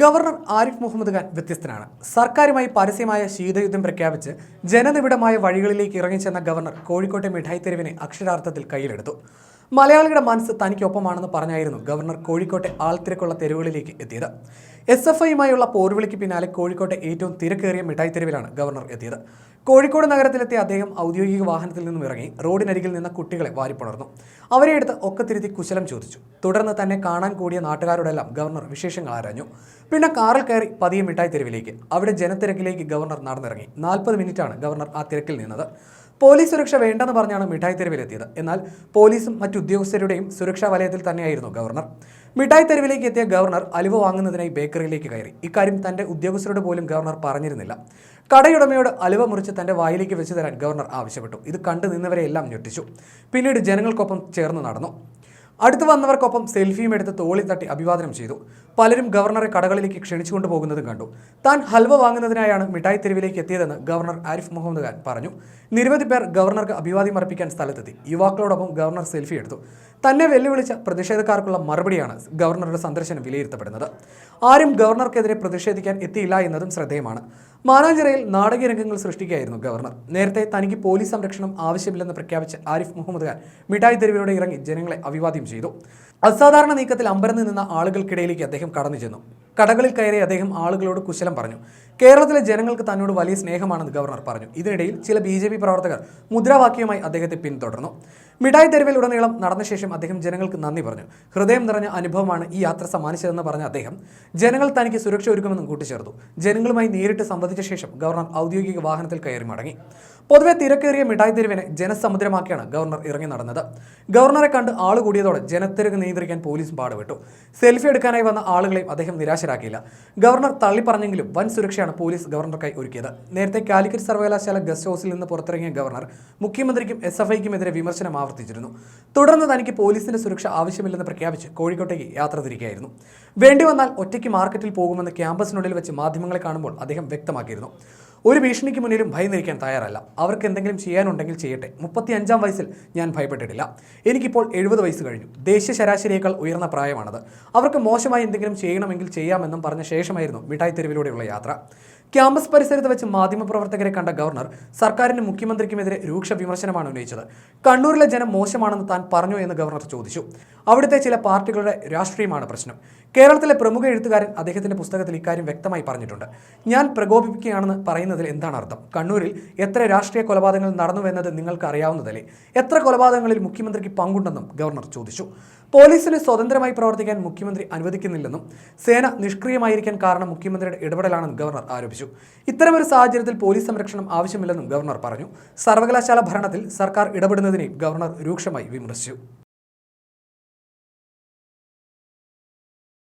Governor Arif Muhammad Khan വ്യത്യസ്തനാണ്. സർക്കാരുമായി പരസ്യമായ ശീതയുദ്ധം പ്രഖ്യാപിച്ച് ജനനിബിഡമായ വഴികളിലേക്ക് ഇറങ്ങിച്ചെന്ന ഗവർണർ കോഴിക്കോട്ടെ മിഠായി തെരുവിനെ അക്ഷരാർത്ഥത്തിൽ കയ്യിലെടുത്തു. മലയാളികളുടെ മനസ്സ് തനിക്കൊപ്പമാണെന്ന് പറഞ്ഞായിരുന്നു ഗവർണർ കോഴിക്കോട്ടെ ആൾത്തിരക്കുള്ള തെരുവുകളിലേക്ക് എത്തിയത്. എസ് എഫ് ഐയുമായുള്ള പോർവിളിക്ക് പിന്നാലെ കോഴിക്കോട്ടെ ഏറ്റവും തിരക്കേറിയ മിഠായി തെരുവിലാണ് ഗവർണർ എത്തിയത്. കോഴിക്കോട് നഗരത്തിലെത്തിയ അദ്ദേഹം ഔദ്യോഗിക വാഹനത്തിൽ നിന്നും ഇറങ്ങി റോഡിനരികിൽ നിന്ന കുട്ടികളെ വാരിപ്പുണർന്നു. അവരെ എടുത്ത് ഒക്കത്തിരുത്തി കുശലം ചോദിച്ചു. തുടർന്ന് തന്നെ കാണാൻ കൂടിയ നാട്ടുകാരോടെല്ലാം ഗവർണർ വിശേഷങ്ങൾ ആരാഞ്ഞു. പിന്നെ കാറിൽ കയറി പതിയെ മിഠായി തെരുവിലേക്ക് അവിടെ ജനത്തിരക്കിലേക്ക് ഗവർണർ നടന്നിറങ്ങി. നാൽപ്പത് മിനിറ്റാണ് ഗവർണർ ആ തിരക്കിൽ നിന്നത്. പോലീസ് സുരക്ഷ വേണ്ടെന്ന് പറഞ്ഞാണ് മിഠായി തെരുവിലെത്തിയത്. എന്നാൽ പോലീസും മറ്റുദ്യോഗസ്ഥരുടെയും സുരക്ഷാ വലയത്തിൽ തന്നെയായിരുന്നു ഗവർണർ. മിഠായി തെരുവിലേക്ക് എത്തിയ ഗവർണർ അലിവ് വാങ്ങുന്നതിനായി ബേക്കറിയിലേക്ക് കയറി. ഇക്കാര്യം തന്റെ ഉദ്യോഗസ്ഥരോട് പോലും ഗവർണർ പറഞ്ഞിരുന്നില്ല. കടയുടമയോട് അലുവ മുറിച്ച് തന്റെ വായിലേക്ക് വെച്ച് തരാൻ ഗവർണർ ആവശ്യപ്പെട്ടു. ഇത് കണ്ടു നിന്നവരെയെല്ലാം ഞെട്ടിച്ചു. പിന്നീട് ജനങ്ങൾക്കൊപ്പം ചേർന്ന് നടന്നു. അടുത്തു വന്നവർക്കൊപ്പം സെൽഫിയും എടുത്ത് തോളി തട്ടി അഭിവാദനം ചെയ്തു. പലരും ഗവർണറെ കടകളിലേക്ക് ക്ഷണിച്ചുകൊണ്ട് പോകുന്നതും കണ്ടു. താൻ ഹൽവ വാങ്ങുന്നതിനായാണ് മിഠായി തെരുവിലേക്ക് എത്തിയതെന്ന് ഗവർണർ ആരിഫ് മുഹമ്മദ് ഖാൻ പറഞ്ഞു. നിരവധി പേർ ഗവർണർക്ക് അഭിവാദ്യം അർപ്പിക്കാൻ സ്ഥലത്തെത്തി. യുവാക്കളോടൊപ്പം ഗവർണർ സെൽഫി എടുത്തു. തന്നെ വെല്ലുവിളിച്ച പ്രതിഷേധക്കാർക്കുള്ള മറുപടിയാണ് ഗവർണറുടെ സന്ദർശനം വിലയിരുത്തപ്പെടുന്നത്. ആരും ഗവർണർക്കെതിരെ പ്രതിഷേധിക്കാൻ എത്തിയില്ല എന്നതും ശ്രദ്ധേയമാണ്. മാനാഞ്ചിറയിൽ നാടകീയ രംഗങ്ങൾ സൃഷ്ടിക്കുകയായിരുന്നു ഗവർണർ. നേരത്തെ തനിക്ക് പോലീസ് സംരക്ഷണം ആവശ്യമില്ലെന്ന് പ്രഖ്യാപിച്ച ആരിഫ് മുഹമ്മദ് ഖാൻ മിഠായി തെരുവിലൂടെ ഇറങ്ങി ജനങ്ങളെ അഭിവാദ്യം ചെയ്തു. അസാധാരണ നീക്കത്തിൽ അമ്പരന്ന് നിന്ന ആളുകൾക്കിടയിലേക്ക് അദ്ദേഹം കടന്നു ചെന്നു കടകളിൽ കയറി അദ്ദേഹം ആളുകളോട് കുശലം പറഞ്ഞു. കേരളത്തിലെ ജനങ്ങൾക്ക് തന്നോട് വലിയ സ്നേഹമാണെന്ന് ഗവർണർ പറഞ്ഞു. ഇതിനിടയിൽ ചില ബി ജെ പി പ്രവർത്തകർ മുദ്രാവാക്യവുമായി അദ്ദേഹത്തെ പിന്തുടർന്നു. മിഠായി തെരുവിൽ ഉടനീളം നടന്ന ശേഷം അദ്ദേഹം ജനങ്ങൾക്ക് നന്ദി പറഞ്ഞു. ഹൃദയം നിറഞ്ഞ അനുഭവമാണ് ഈ യാത്ര സമ്മാനിച്ചതെന്ന് പറഞ്ഞ അദ്ദേഹം ജനങ്ങൾ തനിക്ക് സുരക്ഷ ഒരുക്കുമെന്നും കൂട്ടിച്ചേർത്തു. ജനങ്ങളുമായി നേരിട്ട് സംവദിച്ച ശേഷം ഗവർണർ ഔദ്യോഗിക വാഹനത്തിൽ കയറി മടങ്ങി. പൊതുവെ തിരക്കേറിയ മിഠായി തെരുവിനെ ജനസമുദ്രമാക്കിയാണ് ഗവർണർ ഇറങ്ങി നടന്നത്. ഗവർണറെ കണ്ട് ആൾ കൂടിയതോടെ ജനത്തിരക്ക് നിയന്ത്രിക്കാൻ പോലീസും പാടുപെട്ടു. സെൽഫി എടുക്കാനായി വന്ന ആളുകളെയും അദ്ദേഹം നിരാശരാക്കിയില്ല. ഗവർണർ തള്ളിപ്പറഞ്ഞെങ്കിലും വൻ സുരക്ഷയാണ് പോലീസ് ഗവർണർക്കായി ഒരുക്കിയത്. നേരത്തെ കാലിക്കറ്റ് സർവകലാശാല ഗസ്റ്റ് ഹൗസിൽ നിന്ന് പുറത്തിറങ്ങിയ ഗവർണർ മുഖ്യമന്ത്രിക്കും എസ് എഫ് ഐക്കുമെതിരെ വിമർശനം ആവർത്തിച്ചിരുന്നു. തുടർന്ന് തനിക്ക് പോലീസിന്റെ സുരക്ഷ ആവശ്യമില്ലെന്ന് പ്രഖ്യാപിച്ച് കോഴിക്കോട്ടേക്ക് യാത്ര തിരിക്കുകയായിരുന്നു വേണ്ടി വന്നാൽ ഒറ്റയ്ക്ക് മാർക്കറ്റിൽ പോകുമെന്ന് ക്യാമ്പസിനുള്ളിൽ വെച്ച് മാധ്യമങ്ങളെ കാണുമ്പോൾ അദ്ദേഹം വ്യക്തമാക്കിയിരുന്നു. ഒരു ഭീഷണിക്ക് മുന്നിലും ഭയന്നിരിക്കാൻ തയ്യാറല്ല. അവർക്ക് എന്തെങ്കിലും ചെയ്യാനുണ്ടെങ്കിൽ ചെയ്യട്ടെ. മുപ്പത്തി അഞ്ചാം വയസ്സിൽ ഞാൻ ഭയപ്പെട്ടിട്ടില്ല. എനിക്കിപ്പോൾ എഴുപത് വയസ്സ് കഴിഞ്ഞു. ദേശീയ ശരാശരിയേക്കാൾ ഉയർന്ന പ്രായമാണത്. അവർക്ക് മോശമായി എന്തെങ്കിലും ചെയ്യണമെങ്കിൽ ചെയ്യാമെന്നും പറഞ്ഞ ശേഷമായിരുന്നു മിഠായി തെരുവിലൂടെയുള്ള യാത്ര. ക്യാമ്പസ് പരിസരത്ത് വെച്ച് മാധ്യമപ്രവർത്തകരെ കണ്ട ഗവർണർ സർക്കാരിനും മുഖ്യമന്ത്രിക്കുമെതിരെ രൂക്ഷ വിമർശനമാണ് ഉന്നയിച്ചത്. കണ്ണൂരിലെ ജനം മോശമാണെന്ന് താൻ പറഞ്ഞു എന്ന് ഗവർണർ ചോദിച്ചു. അവിടുത്തെ ചില പാർട്ടികളുടെ രാഷ്ട്രീയമാണ് പ്രശ്നം. കേരളത്തിലെ പ്രമുഖ എഴുത്തുകാരൻ അദ്ദേഹത്തിന്റെ പുസ്തകത്തിൽ ഇക്കാര്യം വ്യക്തമായി പറഞ്ഞിട്ടുണ്ട്. ഞാൻ പ്രകോപിപ്പിക്കുകയാണെന്ന് പറയുന്നതിൽ എന്താണ് അർത്ഥം? കണ്ണൂരിൽ എത്ര രാഷ്ട്രീയ കൊലപാതകങ്ങൾ നടന്നുവെന്നത് നിങ്ങൾക്ക് അറിയാവുന്നതല്ലേ എത്ര കൊലപാതകങ്ങളിൽ മുഖ്യമന്ത്രിക്ക് പങ്കുണ്ടെന്നും ഗവർണർ ചോദിച്ചു. പോലീസിന് സ്വതന്ത്രമായി പ്രവർത്തിക്കാൻ മുഖ്യമന്ത്രി അനുവദിക്കുന്നില്ലെന്നും സേന നിഷ്ക്രിയമായിരിക്കാൻ കാരണം മുഖ്യമന്ത്രിയുടെ ഇടപെടലാണെന്നും ഗവർണർ ആരോപിച്ചു. ഇത്തരമൊരു സാഹചര്യത്തിൽ പോലീസ് സംരക്ഷണം ആവശ്യമില്ലെന്നും ഗവർണർ പറഞ്ഞു. സർവകലാശാല ഭരണത്തിൽ സർക്കാർ ഇടപെടുന്നതിനെയും ഗവർണർ രൂക്ഷമായി വിമർശിച്ചു.